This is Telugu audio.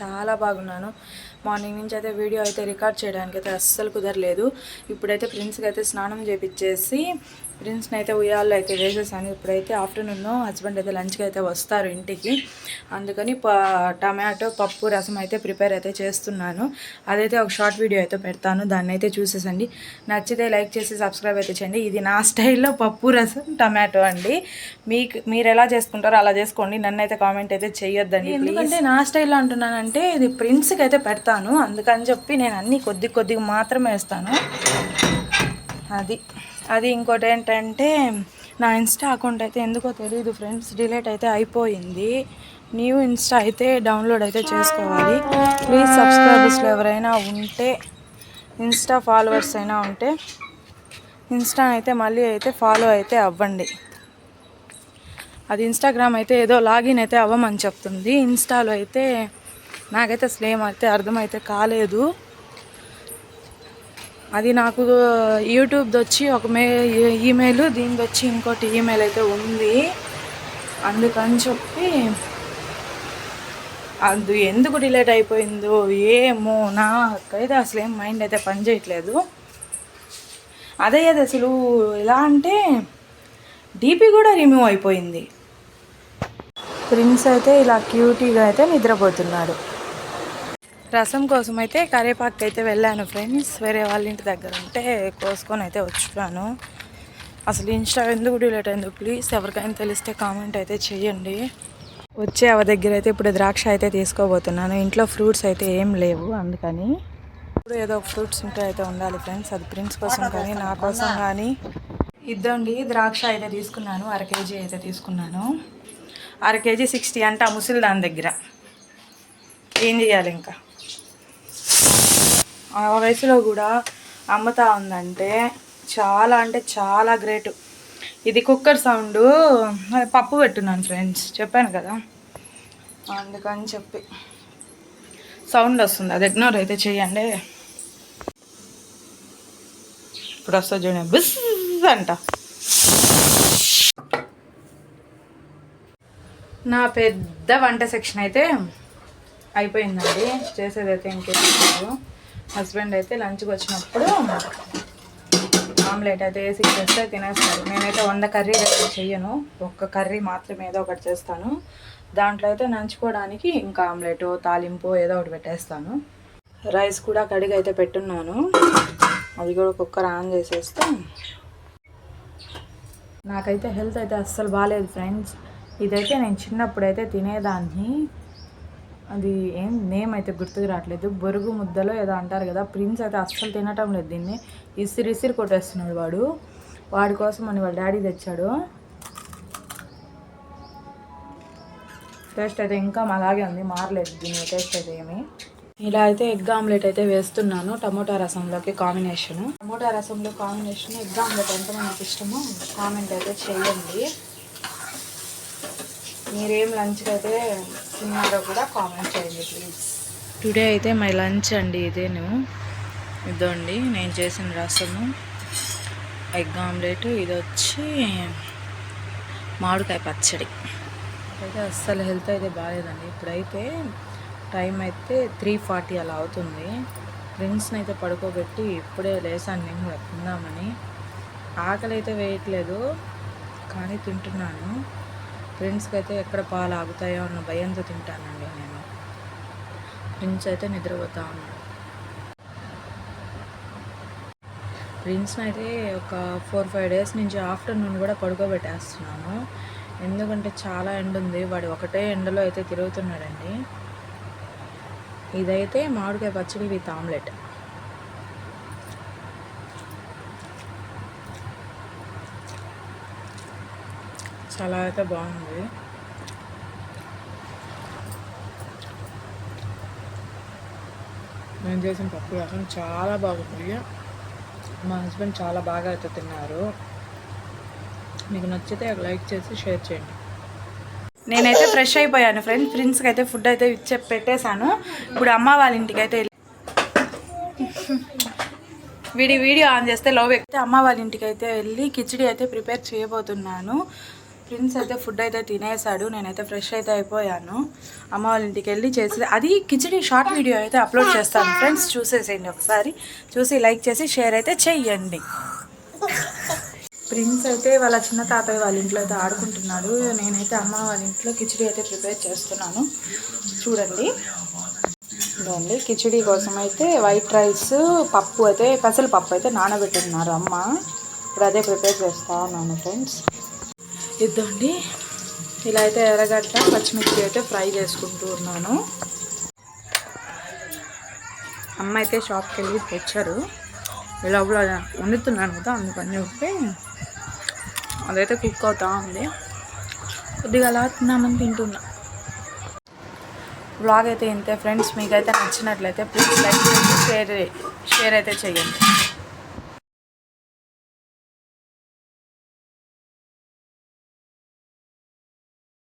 చాలా బాగున్నాను. మార్నింగ్ నుంచి అయితే వీడియో అయితే రికార్డ్ చేయడానికి అయితే అస్సలు కుదరలేదు. ఇప్పుడైతే ప్రిన్స్కి అయితే స్నానం చేపించేసి ప్రిన్స్ని అయితే ఉయ్యాల్లో అయితే వేసేసాను. ఇప్పుడైతే ఆఫ్టర్నూన్ హస్బెండ్ అయితే లంచ్కి అయితే వస్తారు ఇంటికి. అందుకని టమాటో పప్పు రసం అయితే ప్రిపేర్ అయితే చేస్తున్నాను. అదైతే ఒక షార్ట్ వీడియో అయితే పెడతాను. దాన్ని అయితే చూసేసండి. నచ్చితే లైక్ చేసి సబ్స్క్రైబ్ అయితే చేయండి. ఇది నా స్టైల్లో పప్పు రసం టమాటో అండి. మీకు మీరు ఎలా చేసుకుంటారో అలా చేసుకోండి. నన్ను అయితే కామెంట్ అయితే చేయొద్దండి ఎందుకంటే నా స్టైల్లో అంటున్నానంటే ఇది ప్రిన్స్కి అయితే పెడతాను. అందుకని చెప్పి నేను అన్నీ కొద్ది కొద్దిగా మాత్రమే వేస్తాను. అది. అది ఇంకోటి ఏంటంటే నా ఇన్స్టా అకౌంట్ అయితే ఎందుకో తెలియదు ఫ్రెండ్స్. డిలీట్ అయితే అయిపోయింది. న్యూ ఇన్స్టా అయితే డౌన్లోడ్ అయితే చేసుకోవాలి. ప్లీజ్ సబ్స్క్రైబర్స్లో ఎవరైనా ఉంటే ఇన్స్టా ఫాలోవర్స్ అయినా ఉంటే ఇన్స్టా అయితే మళ్ళీ అయితే ఫాలో అయితే అవ్వండి. అది ఇన్స్టాగ్రామ్ అయితే ఏదో లాగిన్ అయితే అవ్వమని చెప్తుంది. ఇన్స్టాలో అయితే నాకైతే అసలు ఏమైతే అర్థమైతే కాలేదు. అది నాకు యూట్యూబ్ది వచ్చి ఒక మే ఈమెయిల్ దీనిది వచ్చి ఇంకోటి ఈమెయిల్ అయితే ఉంది. అందుకని చెప్పి అది ఎందుకు డిలేట్ అయిపోయిందో ఏమో నాకైతే అసలు ఏం మైండ్ అయితే పనిచేయట్లేదు అదే అది అసలు ఎలా అంటే డీపీ కూడా రిమూవ్ అయిపోయింది. ప్రిన్స్ అయితే ఇలా క్యూటీగా అయితే నిద్రపోతున్నాడు రసం కోసం అయితే కరివేపాకు అయితే వెళ్ళాను ఫ్రెండ్స్. వేరే వాళ్ళ ఇంటి దగ్గర ఉంటే కోసుకొని అయితే వచ్చాను. అసలు ఇన్స్టా ఎందుకు డిలేట్ అయిందో? ప్లీజ్ ఎవరికైనా తెలిస్తే కామెంట్ అయితే చేయండి. వచ్చే అవ దగ్గర అయితే ఇప్పుడు ద్రాక్ష అయితే తీసుకోబోతున్నాను. ఇంట్లో ఫ్రూట్స్ అయితే ఏం లేవు అందుకని. ఇప్పుడు ఏదో ఫ్రూట్స్ ఉంటే అయితే ఉండాలి ఫ్రెండ్స్. అది ప్రిన్స్ కోసం కానీ నా కోసం కానీ. ఇద్దండి ద్రాక్ష అయితే తీసుకున్నాను. అర కేజీ అయితే తీసుకున్నాను. అర కేజీ సిక్స్టీ అంటే ఆ ముసలి దాని దగ్గర. ఏం చేయాలి ఇంకా? ఆ వయసులో కూడా అమ్ముతా ఉందంటే చాలా అంటే చాలా గ్రేట్ ఇది కుక్కర్ సౌండ్ పప్పు పెట్టున్నాను ఫ్రెండ్స్ చెప్పాను కదా? అందుకని చెప్పి. సౌండ్ వస్తుంది అది ఇగ్నోర్ అయితే చెయ్యండి ఇప్పుడు వస్తుంది చూడండి బిస్ అంట. నా పెద్ద వంట సెక్షన్ అయితే అయిపోయిందండి చేసేదైతే ఇంకేం లేదు. హస్బెండ్ అయితే లంచ్కి వచ్చినప్పుడు ఆమ్లెట్ అయితే వేసి చేస్తే తినేస్తారు. నేనైతే వంద కర్రీ అయితే చెయ్యను. ఒక్క కర్రీ మాత్రమే ఏదో ఒకటి చేస్తాను. దాంట్లో అయితే నంచుకోవడానికి ఇంకా ఆమ్లెట్ తాలింపు ఏదో ఒకటి పెట్టేస్తాను. రైస్ కూడా కడిగి అయితే పెట్టున్నాను. అది కూడా కుక్కర్ ఆన్ చేసేస్తే నాకైతే హెల్త్ అయితే అస్సలు బాగాలేదు ఫ్రెండ్స్. ఇదైతే నేను చిన్నప్పుడైతే తినేదాన్ని. అది ఏం నేమ్ అయితే గుర్తుకు రావట్లేదు. బొరుగు ముద్దలో ఏదో అంటారు కదా ప్రిన్స్ అయితే అస్సలు తినటం లేదు దీన్ని. ఇసిరి ఇసిరి కొట్టేస్తున్నాడు వాడు. వాడి కోసం అని వాళ్ళ డాడీ తెచ్చాడు. టేస్ట్ అయితే ఇంకా అలాగే ఉంది మారలేదు దీని టేస్ట్ అయితే ఏమి. ఇలా అయితే ఎగ్ ఆమ్లెట్ అయితే వేస్తున్నాను టమోటా రసంలోకి కాంబినేషన్. టమోటా రసంలో కాంబినేషన్ ఎగ్ ఆమ్లెట్ ఎంతమందికి ఇష్టమో. కామెంట్ అయితే చేయండి. మీరేం లంచ్కి అయితే తిన్నారో కూడా కామెంట్ చేయండి ప్లీజ్. టుడే అయితే మై లంచ్ అండి ఇదేను. ఇదండి నేను చేసిన రసము. ఎగ్ ఆమ్లెట్ ఇది వచ్చి మామిడికాయ పచ్చడి. అయితే అస్సలు హెల్త్ అయితే బాగాలేదండి ఇప్పుడైతే టైం అయితే త్రీ ఫార్టీ అలా అవుతుంది. ఫ్రెండ్స్ని అయితే పడుకోబెట్టి ఇప్పుడే లేసాను నేను కూడా తిందామని. ఆకలి అయితే వేయట్లేదు కానీ తింటున్నాను. ప్రిన్స్కి అయితే ఎక్కడ పాలు ఆగుతాయో అన్న భయంతో తింటానండి నేను. ప్రిన్స్ అయితే నిద్రపోతా ఉన్నాడు ప్రిన్స్ని అయితే ఒక ఫోర్ ఫైవ్ డేస్ నుంచి ఆఫ్టర్నూన్ కూడా పడుకోబెట్టేస్తున్నాను. ఎందుకంటే చాలా ఎండ ఉంది. వాడు ఒకటే ఎండలో అయితే తిరుగుతున్నాడండి. ఇదైతే మామిడికాయ పచ్చడి విత్ ఆమ్లెట్. చాలా అయితే బాగుంది. నేను చేసిన పప్పు రసం చాలా బాగుంది. మా హస్బెండ్ చాలా బాగా అయితే తిన్నారు. మీకు నచ్చితే లైక్ చేసి షేర్ చేయండి. నేనైతే ఫ్రెష్ అయిపోయాను ఫ్రెండ్ ఫ్రెండ్స్కి అయితే ఫుడ్ అయితే ఇచ్చే పెట్టేశాను. ఇప్పుడు అమ్మ వాళ్ళ ఇంటికి అయితే వీడి వీడియో ఆన్ చేస్తే లవ్ అయితే అమ్మ వాళ్ళ ఇంటికి అయితే వెళ్ళి కిచిడి అయితే ప్రిపేర్ చేయబోతున్నాను. ప్రిన్స్ అయితే ఫుడ్ అయితే తినేసాడు నేనైతే ఫ్రెష్ అయితే అయిపోయాను. అమ్మ వాళ్ళ ఇంటికి వెళ్ళి చేసి అది కిచడీ షార్ట్ వీడియో అయితే అప్లోడ్ చేస్తాను. ఫ్రెండ్స్ చూసేసేయండి ఒకసారి. చూసి లైక్ చేసి షేర్ అయితే చెయ్యండి ప్రిన్స్ అయితే వాళ్ళ చిన్న తాతయ్య వాళ్ళ ఇంట్లో అయితే ఆడుకుంటున్నాడు. నేనైతే అమ్మ వాళ్ళ ఇంట్లో కిచడీ అయితే ప్రిపేర్ చేస్తున్నాను. చూడండి. ఇదండి కిచడీ కోసం అయితే వైట్ రైస్ పప్పు అయితే పెసలు పప్పు అయితే నానబెట్టున్నారు అమ్మ. ఇప్పుడు అదే ప్రిపేర్ చేస్తా ఉన్నాను ఫ్రెండ్స్ ఇద్దండి. ఇలా అయితే ఎర్రగడ్డ పచ్చిమిర్చి అయితే ఫ్రై చేసుకుంటూ ఉన్నాను. అమ్మ అయితే షాప్కి వెళ్ళి తెచ్చారు. ఇలా వండుతున్నాను కదా అందుకని చెప్పి అదైతే కుక్ అవుతా ఉంది. కొద్దిగా అలా తిన్నామని తింటున్నా. బ్లాగ్ అయితే ఇంతే ఫ్రెండ్స్ మీకైతే నచ్చినట్లయితే ప్లీజ్ లైక్ చేసి షేర్ షేర్ అయితే చేయండి.